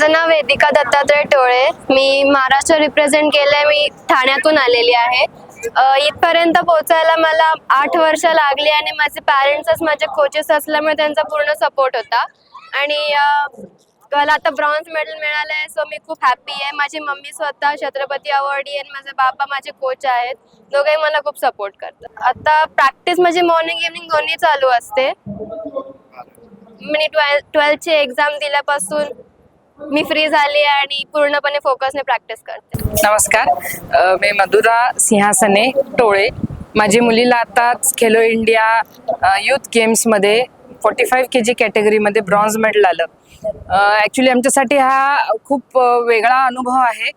माझं नाव वेदिका दत्तात्रय टोळे. मी महाराष्ट्र रिप्रेझेंट केलंय मी ठाण्यातून आलेली आहे. इथपर्यंत पोहोचायला मला आठ वर्ष लागली आणि माझे पॅरेंट्सच माझे कोचेस असल्यामुळे त्यांचा पूर्ण सपोर्ट होता. आणि मला आता ब्रॉन्झ मेडल मिळालं आहे सो मी खूप हॅप्पी आहे. माझी मम्मी स्वतः छत्रपती अवॉर्डी आणि माझे बाबा माझे कोच आहेत. दोघेही मला खूप सपोर्ट करतात. आता प्रॅक्टिस माझी मॉर्निंग इव्हनिंग दोन्ही चालू असते. मी ट्वेल्थ ट्वेल्थची एक्झाम दिल्यापासून मी फ्री झाली आणि पूर्णपणे फोकसने प्रॅक्टिस करते. नमस्कार. मी मधुरा सिंहासने टोळे. माझी मुलीला आताच खेलो इंडिया यूथ युथ गेम्समध्ये फोर्टी फाईव्ह के जी कॅटेगरीमध्ये ब्रॉन्झ मेडल आलं ॲक्च्युली आमच्यासाठी हा खूप वेगळा अनुभव आहे.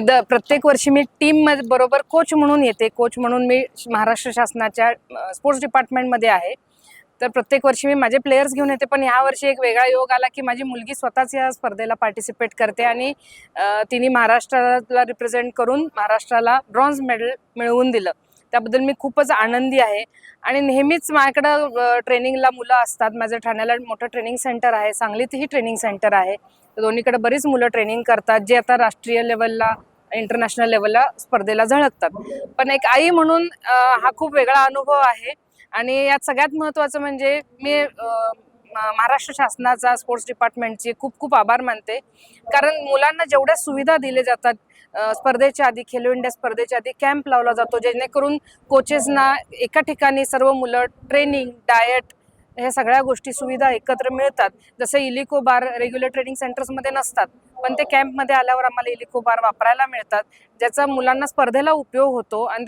द प्रत्येक वर्षी मी टीममध्ये बरोबर कोच म्हणून येते. कोच म्हणून मी महाराष्ट्र शासनाच्या स्पोर्ट्स डिपार्टमेंटमध्ये आहे. तर प्रत्येक वर्षी मी माझे प्लेयर्स घेऊन येते पण ह्या वर्षी एक वेगळा योग आला की माझी मुलगी स्वतःच या स्पर्धेला पार्टिसिपेट करते आणि तिने महाराष्ट्राला रिप्रेझेंट करून महाराष्ट्राला ब्रॉन्झ मेडल मिळवून दिलं. त्याबद्दल मी खूपच आनंदी आहे. आणि नेहमीच माझ्याकडं ट्रेनिंगला मुलं असतात. माझं ठाण्याला मोठं ट्रेनिंग सेंटर आहे. सांगलीतही ट्रेनिंग सेंटर आहे. तर दोन्हीकडे बरीच मुलं ट्रेनिंग करतात जे आता राष्ट्रीय लेवलला इंटरनॅशनल लेवलला स्पर्धेला झळकतात. पण एक आई म्हणून हा खूप वेगळा अनुभव आहे. आणि यात सगळ्यात महत्त्वाचं म्हणजे मी म- महाराष्ट्र शासनाचा स्पोर्ट्स डिपार्टमेंटचे खूप खूप आभार मानते. कारण मुलांना जेवढ्या सुविधा दिल्या जातात स्पर्धेच्या आधी खेलो इंडिया स्पर्धेच्या आधी कॅम्प लावला जातो जेणेकरून कोचेसना एका ठिकाणी सर्व मुलं ट्रेनिंग डायट ह्या सगळ्या गोष्टी सुविधा एकत्र मिळतात. जसं इलिको बार रेग्युलर ट्रेनिंग सेंटर्समध्ये नसतात पण ते कॅम्पमध्ये आल्यावर आम्हाला इलिको बार वापरायला मिळतात ज्याचा मुलांना स्पर्धेला उपयोग होतो आणि